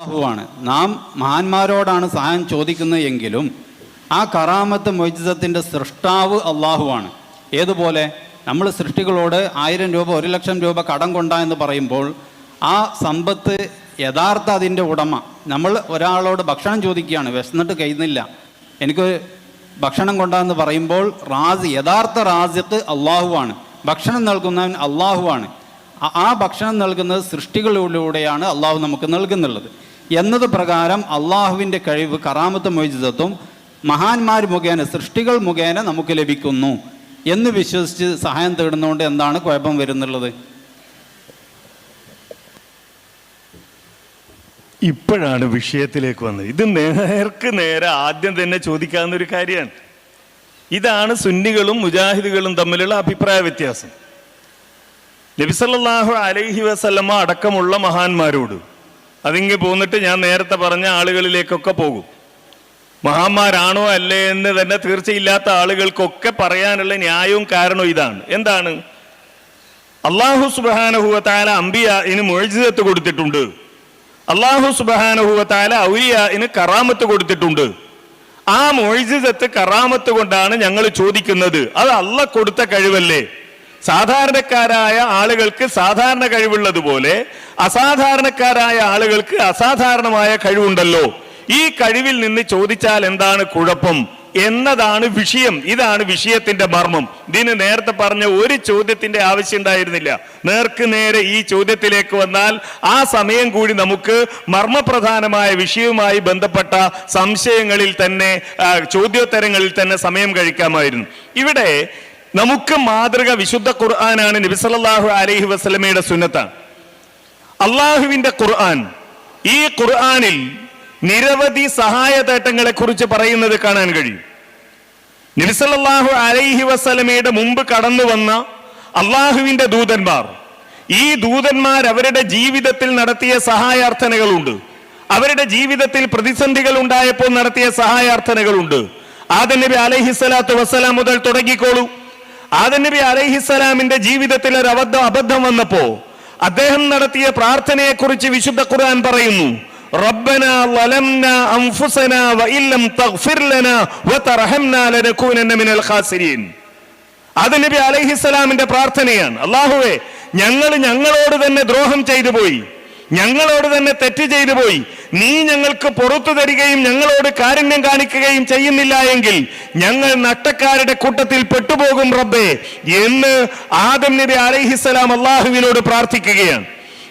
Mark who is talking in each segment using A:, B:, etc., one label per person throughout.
A: അള്ളാഹുവാണ് നാം മഹാന്മാരോടാണ് സഹായം ചോദിക്കുന്നത് എങ്കിലും ആ കറാമത്ത് മൊയ്ജിസത്തിന്റെ സൃഷ്ടാവ് അള്ളാഹുവാണ് ഏതുപോലെ? നമ്മൾ സൃഷ്ടികളോട് ആയിരം രൂപ ഒരു ലക്ഷം രൂപ കടം കൊണ്ട എന്ന് പറയുമ്പോൾ ആ സമ്പത്ത് യഥാർത്ഥ അതിന്റെ ഉടമ. നമ്മൾ ഒരാളോട് ഭക്ഷണം ചോദിക്കുകയാണ് വിശന്നിട്ട് കഴിയുന്നില്ല. എനിക്ക് ഭക്ഷണം കൊണ്ടാന്ന് പറയുമ്പോൾ റാസി യഥാർത്ഥ റാസിക്ക് അള്ളാഹുവാണ് ഭക്ഷണം നൽകുന്നവൻ അള്ളാഹുവാണ് ആ ഭക്ഷണം നൽകുന്നത് സൃഷ്ടികളിലൂടെയാണ് അള്ളാഹു നമുക്ക് നൽകുന്നുള്ളത്. എന്നത് പ്രകാരം അള്ളാഹുവിന്റെ കഴിവ് കറാമത്ത് മൊയ്ജിതത്വം മഹാന്മാർ മുഖേന സൃഷ്ടികൾ മുഖേന നമുക്ക് ലഭിക്കുന്നു എന്ന് വിശ്വസിച്ച് സഹായം തേടുന്നതുകൊണ്ട് എന്താണ് കുഴപ്പം വരുന്നുള്ളത്?
B: ഇപ്പോഴാണ് വിഷയത്തിലേക്ക് വന്നത്. ഇത് നേർക്ക് നേരെ ആദ്യം തന്നെ ചോദിക്കാവുന്ന ഒരു കാര്യമാണ്. ഇതാണ് സുന്നികളും മുജാഹിദുകളും തമ്മിലുള്ള അഭിപ്രായ വ്യത്യാസം. നബിസല്ലാഹു അലൈഹി വസല്ലമ അടക്കമുള്ള മഹാന്മാരോട് അതിങ്ങ് പോന്നിട്ട് ഞാൻ നേരത്തെ പറഞ്ഞ ആളുകളിലേക്കൊക്കെ പോകും. മഹാന്മാരാണോ അല്ലേ എന്ന് തന്നെ തീർച്ചയില്ലാത്ത ആളുകൾക്കൊക്കെ പറയാനുള്ള ന്യായവും കാരണവും ഇതാണ്. എന്താണ്? അള്ളാഹു സുബാനഹുവത്താല അമ്പിയ ഇന് മൊഴിജിതത്ത് കൊടുത്തിട്ടുണ്ട്. അള്ളാഹു സുബാനഹുവത്താല ഔലിയ ഇന് കറാമത്ത് കൊടുത്തിട്ടുണ്ട്. ആ മൊഴിജിതത്ത് കറാമത്ത് കൊണ്ടാണ് ഞങ്ങൾ ചോദിക്കുന്നത്. അത് അള്ള കൊടുത്ത കഴിവല്ലേ? സാധാരണക്കാരായ ആളുകൾക്ക് സാധാരണ കഴിവുള്ളതുപോലെ അസാധാരണക്കാരായ ആളുകൾക്ക് അസാധാരണമായ കഴിവുണ്ടല്ലോ. ഈ കഴിവിൽ നിന്ന് ചോദിച്ചാൽ എന്താണ് കുഴപ്പം? എന്നതാണ് വിഷയം. ഇതാണ് വിഷയത്തിന്റെ മർമ്മം. ഇതിന് നേരത്തെ പറഞ്ഞ ഒരു ചോദ്യത്തിന്റെ ആവശ്യം ഉണ്ടായിരുന്നില്ല. നേർക്ക് നേരെ ഈ ചോദ്യത്തിലേക്ക് വന്നാൽ ആ സമയം കൂടി നമുക്ക് മർമ്മപ്രധാനമായ വിഷയവുമായി ബന്ധപ്പെട്ട സംശയങ്ങളിൽ തന്നെ ചോദ്യോത്തരങ്ങളിൽ തന്നെ സമയം കഴിക്കാമായിരുന്നു. ഇവിടെ നമുക്ക് മാതൃക വിശുദ്ധ ഖുർആനാണ് നബിസല്ലാഹു അലൈഹി വസ്ലമയുടെ സുന്നത്താണ്. അള്ളാഹുവിന്റെ ഖുർആൻ ഈ ഖുർആനിൽ നിരവധി സഹായതേട്ടങ്ങളെ കുറിച്ച് പറയുന്നത് കാണാൻ കഴിയും. നബിസലല്ലാഹു അലൈഹി വസ്ലമയുടെ മുമ്പ് കടന്നു വന്ന അള്ളാഹുവിന്റെ ദൂതന്മാർ ഈ ദൂതന്മാർ അവരുടെ ജീവിതത്തിൽ നടത്തിയ സഹായാർത്ഥനകളുണ്ട്. അവരുടെ ജീവിതത്തിൽ പ്രതിസന്ധികൾ ഉണ്ടായപ്പോൾ നടത്തിയ സഹായാർത്ഥനകളുണ്ട്. ആദ നബി അലൈഹിസ്സലാത്തു വസ്സലാം മുതൽ തുടങ്ങിക്കോളൂ. ആദം നബി അലൈഹിസ്സലാമിന്റെ ജീവിതത്തിൽ ഒരു അബദ്ധം അബദ്ധം വന്നപ്പോ അദ്ദേഹം നടത്തിയ പ്രാർത്ഥനയെക്കുറിച്ച് വിശുദ്ധ ഖുർആൻ പറയുന്നു ربنا ظلمنا أنفسنا وإن لم تغفر لنا وترحمنا لنكونن من الخاسرين അത് നബി അലൈഹിസ്സലാമിന്റെ പ്രാർത്ഥനയാണ് അള്ളാഹുവെ ഞങ്ങൾ ഞങ്ങളോട് തന്നെ ദ്രോഹം ചെയ്തു പോയി ഞങ്ങളോട് തന്നെ തെറ്റ് ചെയ്തു പോയി. നീ ഞങ്ങൾക്ക് പുറത്തു തരികയും ഞങ്ങളോട് കാരുണ്യം കാണിക്കുകയും ചെയ്യുന്നില്ല എങ്കിൽ ഞങ്ങൾ നട്ടക്കാരുടെ കൂട്ടത്തിൽ പെട്ടുപോകും റബ്ബേ എന്ന് ആദം നബി അലൈഹിസ്സലാം അള്ളാഹുവിനോട് പ്രാർത്ഥിക്കുകയാണ്.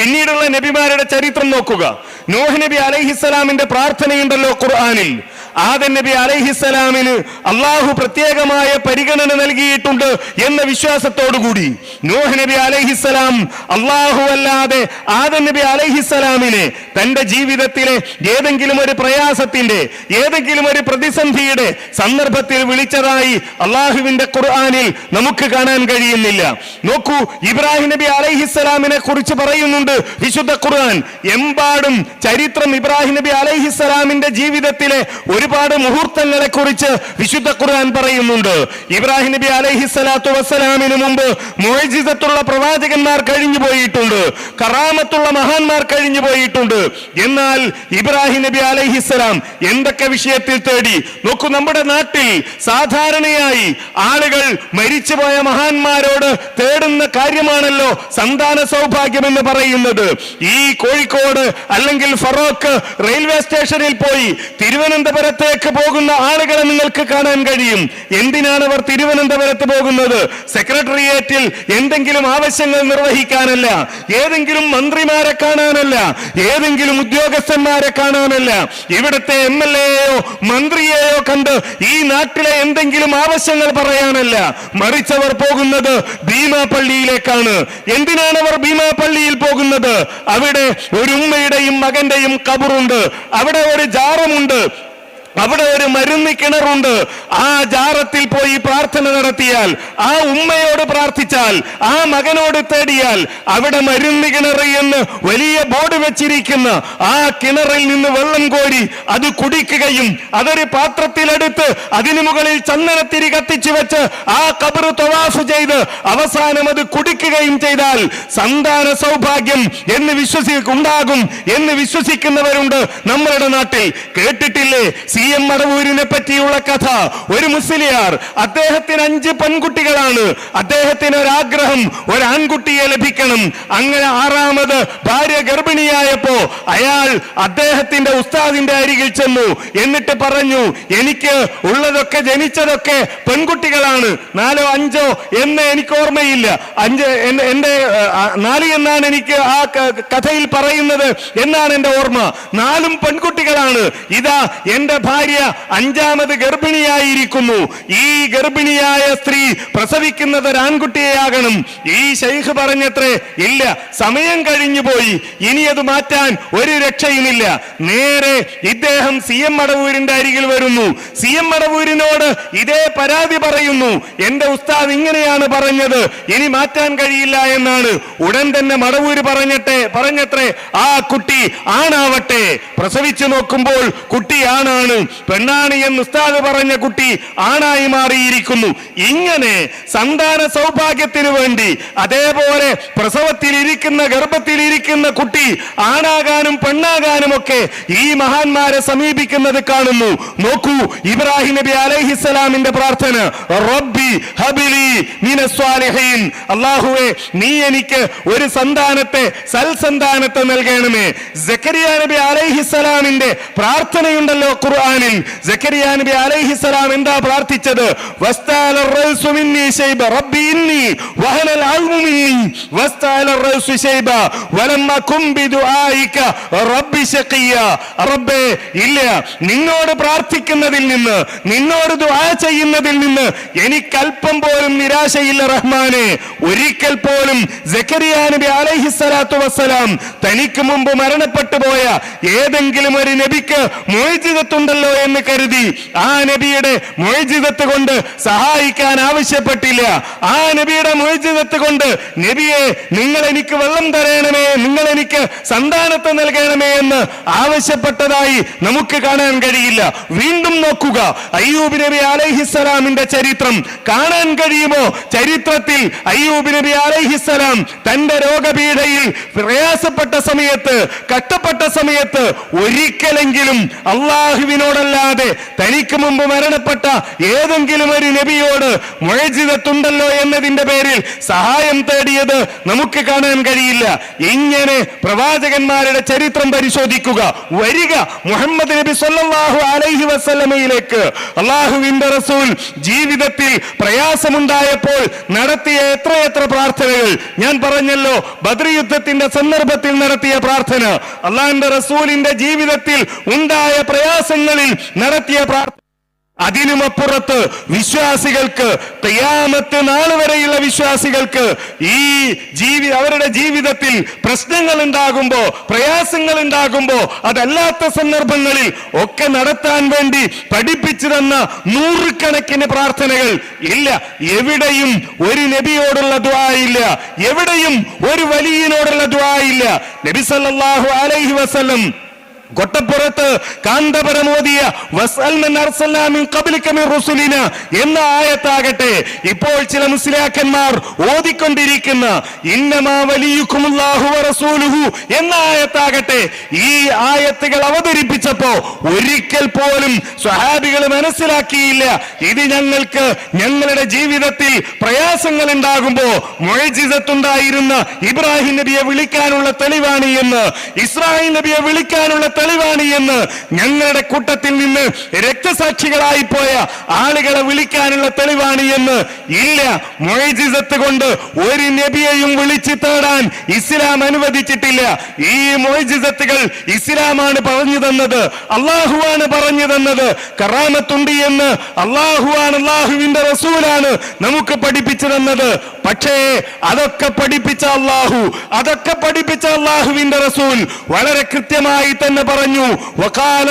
B: പിന്നീടുള്ള നബിമാരുടെ ചരിത്രം നോക്കുക. നോഹ് നബി അലൈഹിസ്സലാമിന്റെ പ്രാർത്ഥനയുണ്ടല്ലോ ഖുർആനിൽ. ആദൻ നബി അലൈഹിസ്സലാമിന് അള്ളാഹു പ്രത്യേകമായ പരിഗണന നൽകിയിട്ടുണ്ട് എന്ന വിശ്വാസത്തോടുകൂടി. നോഹ് നബി അലൈഹിസ്സലാം അള്ളാഹു അല്ലാതെ ആദൻ നബി അലൈഹിസ്സലാമിനെ തന്റെ ജീവിതത്തിലെ ഏതെങ്കിലും ഒരു പ്രയാസത്തിന്റെ ഏതെങ്കിലും ഒരു പ്രതിസന്ധിയുടെ സന്ദർഭത്തിൽ വിളിച്ചതായി അള്ളാഹുവിന്റെ ഖുർആനിൽ നമുക്ക് കാണാൻ കഴിയുന്നില്ല. നോക്കൂ ഇബ്രാഹിം നബി അലൈഹിസ്സലാമിനെ കുറിച്ച് പറയുന്നുണ്ട് വിശുദ്ധ ഖുർആൻ. എമ്പാടും ചരിത്രം ഇബ്രാഹിം നബി അലൈഹിസ്സലാമിന്റെ ജീവിതത്തിലെ ഒരുപാട് മുഹൂർത്തങ്ങളെ കുറിച്ച് വിശുദ്ധ ഖുർആൻ പറയുന്നുണ്ട്. ഇബ്രാഹിം നബി അലൈഹിസ്സലാത്തു വസ്സലാമിന് മുമ്പ് മോജിതത്തുള്ള പ്രവാചകന്മാർ കഴിഞ്ഞു പോയിട്ടുണ്ട്. കറാമത്തുള്ള മഹാന്മാർ കഴിഞ്ഞു പോയിട്ടുണ്ട്. എന്നാൽ ഇബ്രാഹിം നബി അലൈഹിസ്സലാം എന്തൊക്കെ വിഷയത്തിൽ തേടി? നോക്കൂ നമ്മുടെ നാട്ടിൽ സാധാരണയായി ആളുകൾ മരിച്ചുപോയ മഹാന്മാരോട് തേടുന്ന കാര്യമാണല്ലോ സന്താന സൗഭാഗ്യം എന്ന് പറയുന്നത്. ഈ കോഴിക്കോട് അല്ലെങ്കിൽ ഫറോക്ക് റെയിൽവേ സ്റ്റേഷനിൽ പോയി തിരുവനന്തപുരത്തേക്ക് പോകുന്ന ആളുകളെ നിങ്ങൾക്ക് കാണാൻ കഴിയും. എന്തിനാണ് അവർ തിരുവനന്തപുരത്ത് പോകുന്നത്? സെക്രട്ടേറിയറ്റിൽ എന്തെങ്കിലും ആവശ്യങ്ങൾ നിർവഹിക്കാനല്ല ഏതെങ്കിലും മന്ത്രിമാരെ കാണാനല്ല ഏതെങ്കിലും ഉദ്യോഗസ്ഥന്മാരെ കാണാനല്ല. ഇവിടുത്തെ എം എൽ എയോ മന്ത്രിയെയോ കണ്ട് ഈ നാട്ടിലെ എന്തെങ്കിലും ആവശ്യങ്ങൾ പറയാനല്ല. മറിച്ചവർ പോകുന്നത് ഭീമാപള്ളിയിലേക്കാണ്. എന്തിനാണ് അവർ ഭീമാപള്ളിയിൽ പോകുന്നത്? അവിടെ ഒരു ഉമ്മയുടെയും മകന്റെയും കബറുണ്ട്. അവിടെ ഒരു ജാറമുണ്ട്. അവിടെ ഒരു മരുന്ന് കിണറുണ്ട്. ആ ജാറത്തിൽ പോയി പ്രാർത്ഥന നടത്തിയാൽ ആ ഉമ്മയോട് പ്രാർത്ഥിച്ചാൽ ആ മകനോട് തേടിയാൽ അവിടെ മരുന്ന് കിണർ എന്ന് വലിയ ബോർഡ് വെച്ചിരിക്കുന്ന ആ കിണറിൽ നിന്ന് വെള്ളം കോരി അത് കുടിക്കുകയും അതൊരു പാത്രത്തിലെടുത്ത് അതിനു മുകളിൽ ചന്ദനത്തിരി കത്തിച്ചു വെച്ച് ആ കബറ് തൊവാഫ് ചെയ്ത് അവസാനം അത് കുടിക്കുകയും ചെയ്താൽ സന്താന സൗഭാഗ്യം എന്ന് വിശ്വസി ഉണ്ടാകും എന്ന് വിശ്വസിക്കുന്നവരുണ്ട് നമ്മളുടെ നാട്ടിൽ. കേട്ടിട്ടില്ലേ? സി എം മടവൂരിനെ പറ്റിയുള്ള കഥ. ഒരു മുസ്ലിയാർ അദ്ദേഹത്തിന് അഞ്ച് പെൺകുട്ടികളാണ്. അദ്ദേഹത്തിന് ഒരാഗ്രഹം ഒരു ആൺകുട്ടിയെ ലഭിക്കണം. അങ്ങനെ ആറാമത് ഭാര്യ ഗർഭിണിയായപ്പോ അയാൾ അദ്ദേഹത്തിന്റെ ഉസ്താദിന്റെ അരികിൽ ചെന്നു. എന്നിട്ട് പറഞ്ഞു എനിക്ക് ഉള്ളതൊക്കെ ജനിച്ചതൊക്കെ പെൺകുട്ടികളാണ്. നാലോ അഞ്ചോ എന്ന് എനിക്ക് ഓർമ്മയില്ല. അഞ്ച് എന്റെ നാല് എന്നാണ് എനിക്ക് ആ കഥയിൽ പറയുന്നത് എന്നാണ് എന്റെ ഓർമ്മ. നാലും പെൺകുട്ടികളാണ്. ഇതാ എന്റെ ഭാര്യ അഞ്ചാമത് ഗർഭിണിയായിരിക്കുന്നു. ഈ ഗർഭിണിയായ സ്ത്രീ പ്രസവിക്കുന്നത് ഒരു ആൺകുട്ടിയെയാകണം ഈ ശൈഖ് പറഞ്ഞത്രേ ഇല്ല സമയം കഴിഞ്ഞു പോയി. ഇനി അത് മാറ്റാൻ ഒരു രക്ഷയുമില്ല. നേരെ ഇദ്ദേഹം സി എം മടവൂരിന്റെ അരികിൽ വരുന്നു. സി എം മടവൂരിനോട് ഇതേ പരാതി പറയുന്നു. എന്റെ ഉസ്താദ് ഇങ്ങനെയാണ് പറഞ്ഞത്. ഇനി മാറ്റാൻ കഴിയില്ല എന്നാണ്. ഉടൻ തന്നെ മടവൂര് പറഞ്ഞട്ടെ പറഞ്ഞത്രേ ആ കുട്ടി ആണാവട്ടെ. പ്രസവിച്ചു നോക്കുമ്പോൾ കുട്ടി ആണാണ്. പെണ്ണാണ് എന്ന് ഉസ്താദ് പറഞ്ഞ കുട്ടി ആണായി മാറിയിരിക്കുന്നു. ഇങ്ങനെ സന്താന സൗഭാഗ്യത്തിന് വേണ്ടി അതേപോലെ പ്രസവത്തിൽ ഇരിക്കുന്ന ഗർഭത്തിൽ ഇരിക്കുന്ന കുട്ടി ആണാകാനും പെണ്ണാകാനും ഒക്കെ ഈ മഹാന്മാരെ സമീപിക്കുന്നത് കാണുന്നു. നോക്കൂ ഇബ്രാഹിം നബി അലൈഹിസ്സലാമിന്റെ പ്രാർത്ഥന റബ്ബി ഹബിലി മിനസ്വാലിഹീൻ അല്ലാഹുവേ നീ എനിക്ക് ഒരു സന്താനത്തെ സൽസന്താനത്തെ നൽകണമേ. സക്കരിയ നബി അലൈഹിസ്സലാമിന്റെ പ്രാർത്ഥനയുണ്ടല്ലോ ഖുർആനിൽ ജക്കരിയ നബി അലൈഹി അലൈഹിസ്സലാം എന്താ പ്രാർത്ഥിച്ചത്? വസ്താല റൗസു മിന്നി ശൈബ റബ്ബി ഇന്നി വഹനൽ അൽമു മിന്നി. വസ്താല റൗസു ശൈബ വലമ്മ കുംബി ദുആയിക റബ്ബി ശഖിയ റബ്ബേ ഇല്ല നിന്നോട് പ്രാർത്ഥിക്കുന്നതിൽ നിന്ന് നിന്നോട് ദുആ ചെയ്യുന്നതിൽ നിന്ന് എനിക്ക് അല്പം പോലും നിരാശയില്ല റഹ്മാനെ. ഒരിക്കൽ പോലും ജക്കരിയ നബി അലൈഹി അലൈഹിസ്സലാത്തു വസ്സലാം തനിക്ക് മുമ്പ് മരണപ്പെട്ടു പോയ ഏതെങ്കിലും ഒരു നബിക്ക് മോചിതത്തുണ്ട് മോചിതത്തുണ്ടല്ലോ എന്ന് കരുതി ആ നബിയുടെ മൊഴിജിതത്ത് കൊണ്ട് സഹായിക്കാൻ ആവശ്യപ്പെട്ടില്ല. ആ നബിയുടെ മൊഴിജിതത്ത് കൊണ്ട് നബിയെ നിങ്ങൾ എനിക്ക് വെള്ളം തരണമേ നിങ്ങൾ എനിക്ക് സന്താനത്തെ നൽകണമേ എന്ന് ആവശ്യപ്പെട്ടതായി നമുക്ക് കാണാൻ കഴിയില്ല. വീണ്ടും നോക്കുക. അയ്യൂബ് നബി അലൈഹിസ്സലാമിന്റെ ചരിത്രം കാണാൻ കഴിയുമോ? ചരിത്രത്തിൽ അയ്യൂബ് നബി അലൈഹിസ്സലാം തന്റെ രോഗപീഠയിൽ പ്രയാസപ്പെട്ട സമയത്ത് കഷ്ടപ്പെട്ട സമയത്ത് ഒരിക്കലെങ്കിലും അള്ളാഹുവിനോടല്ലാതെ തനിക്ക് മുമ്പ് മരണപ്പെട്ട ഏതെങ്കിലും ഒരു നബിയോട് മുഴജിതത്തുണ്ടല്ലോ എന്നതിന്റെ പേരിൽ സഹായം തേടിയത് നമുക്ക് കാണാൻ കഴിയില്ല. ഇങ്ങനെ പ്രവാചകന്മാരുടെ ചരിത്രം പരിശോധിക്കുക. വരിക മുഹമ്മദ് നബി സൊല്ലാഹു അലൈഹി വസ്ലമയിലേക്ക് അള്ളാഹുവിന്റെ റസൂൽ ജീവിതത്തിൽ പ്രയാസമുണ്ടായപ്പോൾ നടത്തിയ എത്രയെത്ര പ്രാർത്ഥനകൾ. ഞാൻ പറഞ്ഞല്ലോ ബദ്രി യുദ്ധത്തിന്റെ സന്ദർഭത്തിൽ നടത്തിയ പ്രാർത്ഥന. അള്ളാഹിന്റെ റസൂലിന്റെ ജീവിതത്തിൽ ഉണ്ടായ പ്രയാസങ്ങളിൽ നടത്തിയ പ്രാർത്ഥന. അതിനുമപ്പുറത്ത് വിശ്വാസികൾക്ക് തയ്യാമത്ത് നാൾ വരെയുള്ള വിശ്വാസികൾക്ക് ഈ ജീവി അവരുടെ ജീവിതത്തിൽ പ്രശ്നങ്ങൾ ഉണ്ടാകുമ്പോ പ്രയാസങ്ങൾ ഉണ്ടാകുമ്പോ അതല്ലാത്ത സന്ദർഭങ്ങളിൽ ഒക്കെ നടത്താൻ വേണ്ടി പഠിപ്പിച്ചു തന്ന നൂറുകണക്കിന് പ്രാർത്ഥനകൾ ഇല്ല. എവിടെയും ഒരു നബിയോടുള്ള ദ്വാ ഇല്ല. എവിടെയും ഒരു വലിയനോടുള്ള ദ്വാ ഇല്ല. നബി സല്ലാഹു അലൈഹി വസല്ലം കൊട്ടപ്പുറത്ത് കാന്തപരമോദിയ എന്ന ആയത്താകട്ടെ. ഇപ്പോൾ ചില മുസ്ലിയാക്കന്മാർ വറസൂലുഹു എന്ന ആയത്താകട്ടെ. ഈ ആയത്തുകൾ അവതരിപ്പിച്ചപ്പോ ഒരിക്കൽ പോലും സ്വഹാബികൾ മനസ്സിലാക്കിയില്ല. ഇത് ഞങ്ങൾക്ക് ഞങ്ങളുടെ ജീവിതത്തിൽ പ്രയാസങ്ങൾ ഉണ്ടാകുമ്പോ മൊഴിജിതത്തുണ്ടായിരുന്ന ഇബ്രാഹിം നബിയെ വിളിക്കാനുള്ള തെളിവാണ് എന്ന് ഇസ്രാഹിം നബിയെ വിളിക്കാനുള്ള തെളിവാണ് എന്ന് ഞങ്ങളുടെ കൂട്ടത്തിൽ നിന്ന് രക്തസാക്ഷികളായി പോയ ആളുകളെ വിളിക്കാനുള്ള തെളിവാണ് എന്ന് ഇല്ല മൊയ്ജിസത്ത് കൊണ്ട് ഒരു നബിയെയും വിളിച്ചു തേടാൻ ഇസ്ലാം അനുവദിച്ചിട്ടില്ല. ഈ മൊയ്ജിസത്തുകൾ ഇസ്ലാമാണ് പറഞ്ഞു തന്നത് അള്ളാഹുവാണ് പറഞ്ഞു തന്നത്. കറാമത്തുണ്ട് എന്ന് അള്ളാഹുവാണ് അള്ളാഹുവിന്റെ റസൂലാണ് നമുക്ക് പഠിപ്പിച്ചു തന്നത്. പക്ഷേ അതൊക്കെ പഠിപ്പിച്ച അള്ളാഹു അതൊക്കെ പഠിപ്പിച്ച അള്ളാഹുവിന്റെ റസൂൽ വളരെ കൃത്യമായി തന്നെ പറഞ്ഞു വകാല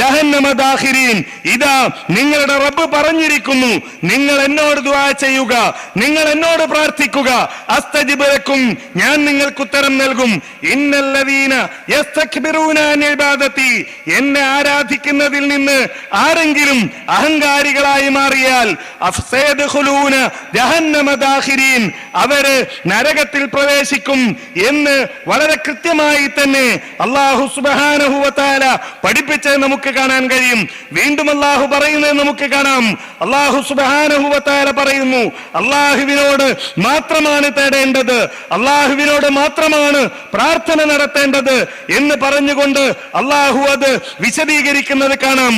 B: ജഹന്നമ ദാഖിരീൻ. ഇതാ നിങ്ങളുടെ റബ്ബ് പറഞ്ഞിരിക്കുന്നു നിങ്ങൾ എന്നോട് ദുആ ചെയ്യുക നിങ്ങൾ എന്നോട് പ്രാർത്ഥിക്കുക അസ്തജിബലക്കും ഞാൻ നിങ്ങൾക്ക് ഉത്തരം നൽകും ഇന്നല്ലവീന എന്നെ ആരാധിക്കുന്നതിൽ നിന്ന് ആരെങ്കിലും അഹങ്കാരികളായി മാറിയാൽ അവർ നരകത്തിൽ പ്രവേശിക്കും എന്ന് വളരെ കൃത്യമായി തന്നെ അള്ളാഹു തആല പഠിപ്പിച്ച് നമുക്ക് കാണാൻ കഴിയും. വീണ്ടും അള്ളാഹു പറയുന്നത് നമുക്ക് കാണാം. അള്ളാഹു സുബ്ഹാനഹു വ പറയുന്നു അള്ളാഹുവിനോട് മാത്രമാണ് തേടേണ്ടത് അള്ളാഹുവിനോട് മാത്രമാണ് പ്രാർത്ഥന നടത്തേണ്ടത് എന്ന് പറഞ്ഞുകൊണ്ട് അള്ളാഹു അത് വിശദീകരിക്കുന്നത് കാണാം.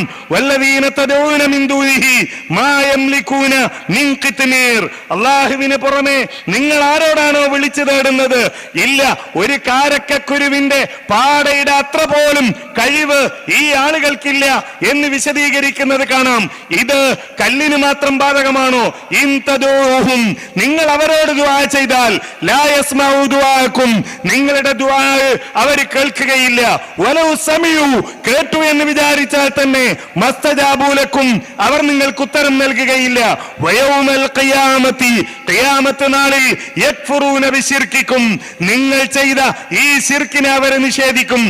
B: അള്ളാഹുവിന് പുറമെ നിങ്ങൾ ആരോടാണോ വിളിച്ചു തേടുന്നത്? ഇല്ല ഒരു കാരക്കക്കുരുവിന്റെ പാടയുടെ അത്ര പോലും കഴിവ് ഈ ആളുകൾക്കില്ല എന്ന് വിശദീകരിക്കുന്നത് കാണാം. ഇത് കല്ലിന് മാത്രം ബാധകമാണോ? ഇൻതദോഹും നിങ്ങൾ അവരോട് ദുആ ചെയ്താൽ ലാ യസ്മഉ ദുആക്കും. നിങ്ങളുടെ ദുആ അവർ കേൾക്കുകയില്ല. കേട്ടു എന്ന് വിചാരിച്ചാൽ തന്നെ മസ്തജാബൂലക്കും അവർ നിങ്ങൾക്ക് ഉത്തരം നൽകുകയില്ല. നാളിൽ നിങ്ങൾ ചെയ്ത ഈ ശിർക്കിനെ അവർ നിഷേധിക്കും.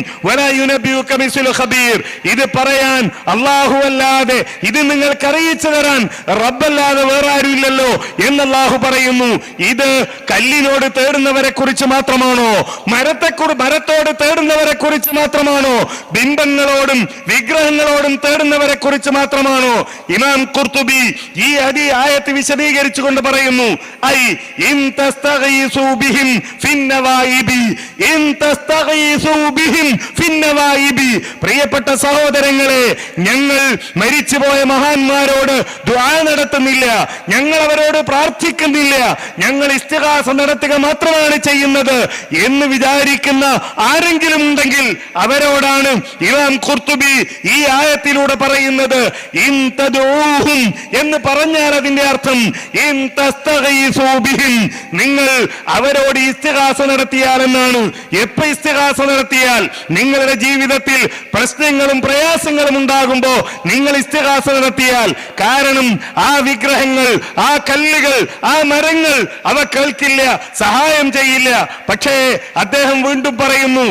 B: ഇത് പറയാൻ അള്ളാഹു അല്ലാതെ ഇത് നിങ്ങൾക്ക് അറിയിച്ചു തരാൻ റബ്ബല്ലാതെ വേറെ ആരുമില്ലല്ലോ എന്ന് അള്ളാഹു പറയുന്നു. ഇത് കല്ലിനോട് തേടുന്നവരെ കുറിച്ച് മാത്രമാണോ? മരത്തെ മരത്തോട് തേടുന്നവരെ കുറിച്ച് മാത്രമാണോ? ബിംബങ്ങളോടും വിഗ്രഹങ്ങളോടും തേടുന്നവരെ കുറിച്ച് മാത്രമാണോ? ഇമാം കുർത്തുബി ഈ അടി ആയത്ത് വിശദീകരിച്ചുകൊണ്ട് പറയുന്നു ഐ ബിഹിം ബിഹിം പ്രിയപ്പെട്ട സഹോദരങ്ങളെ ഞങ്ങൾ മരിച്ചുപോയ മഹാന്മാരോട് ദുആ നടത്തുന്നില്ല ഞങ്ങൾ അവരോട് പ്രാർത്ഥിക്കുന്നില്ല ഞങ്ങൾ ഇസ്തിഹാസ നടത്തുക മാത്രമാണ് ചെയ്യുന്നത് എന്ന് വിചാരിക്കുന്ന ആരെങ്കിലും ഉണ്ടെങ്കിൽ അവരോടാണ് ഇമാം ഈ ആയത്തിലൂടെ പറയുന്നത് എന്ന് പറഞ്ഞാൽ അതിന്റെ അർത്ഥം നിങ്ങൾ അവരോട് ഇസ്തിഹാസ നടത്തിയാൽ എന്നാണ് എപ്പോ ഇസ്തിഹാസ നടത്തിയാൽ? നിങ്ങളുടെ ജീവിതത്തിൽ പ്രശ്നങ്ങളും പ്രയാസങ്ങളും ഉണ്ടാകുമ്പോ നിങ്ങൾ ഇസ്തിഹാസ നടത്തിയാൽ. കാരണം ആ വിഗ്രഹങ്ങൾ ആ കല്ലുകൾ ആ മരങ്ങൾ അവ കേൾക്കില്ല സഹായം ചെയ്യില്ല. പക്ഷേ അദ്ദേഹം വീണ്ടും പറയുന്നു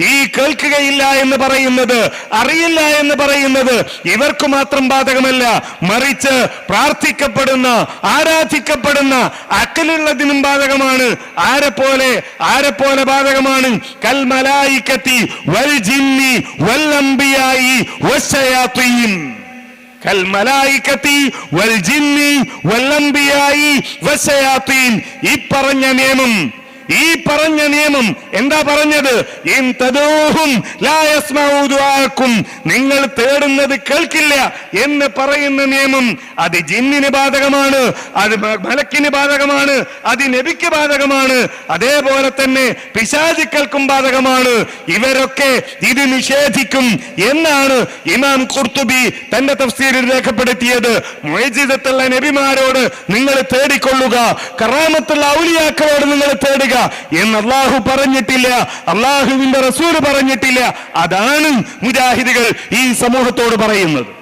B: ഈ കേൾക്കുകയില്ല എന്ന് പറയുന്നത് അറിയില്ല എന്ന് പറയുന്നത് ഇവർക്ക് മാത്രം ബാധകമല്ല. മറിച്ച് പ്രാർത്ഥിക്കപ്പെടുന്ന ആരാധിക്കപ്പെടുന്ന അക്കലുള്ളതിനും ബാധകമാണ്. ആരെ പോലെ ആരെ പോലെ ബാധകമാണ്? കൽമലായിക്കത്തി വൽ ജിന്നി വൽ ഈ പറഞ്ഞ നിയമം ഈ പറഞ്ഞ നിയമം എന്താ പറഞ്ഞത്? നിങ്ങൾ തേടുന്നത് കേൾക്കില്ല എന്ന് പറയുന്ന നിയമം അത് ജിന്നിന് ബാധകമാണ് അത് മലക്കിന് ബാധകമാണ് അത് നബിക്ക് ബാധകമാണ് അതേപോലെ തന്നെ പിശാചുക്കൾക്കും ബാധകമാണ്. ഇവരൊക്കെ ഇത് നിഷേധിക്കും എന്നാണ് ഇമാം കുർത്തുബി തന്റെ തഫ്സീരിൽ രേഖപ്പെടുത്തിയത്. മുഅജിസത്തുള്ള നബിമാരോട് നിങ്ങൾ തേടിക്കൊള്ളുക. കറാമത്തുള്ള ഔലിയാക്കളോട് നിങ്ങൾ തേടുക. എന്ന് അള്ളാഹു പറഞ്ഞിട്ടില്ല. അള്ളാഹുവിന്റെ റസൂൽ പറഞ്ഞിട്ടില്ല. അതാണ് മുജാഹിദികൾ ഈ സമൂഹത്തോട് പറയുന്നത്.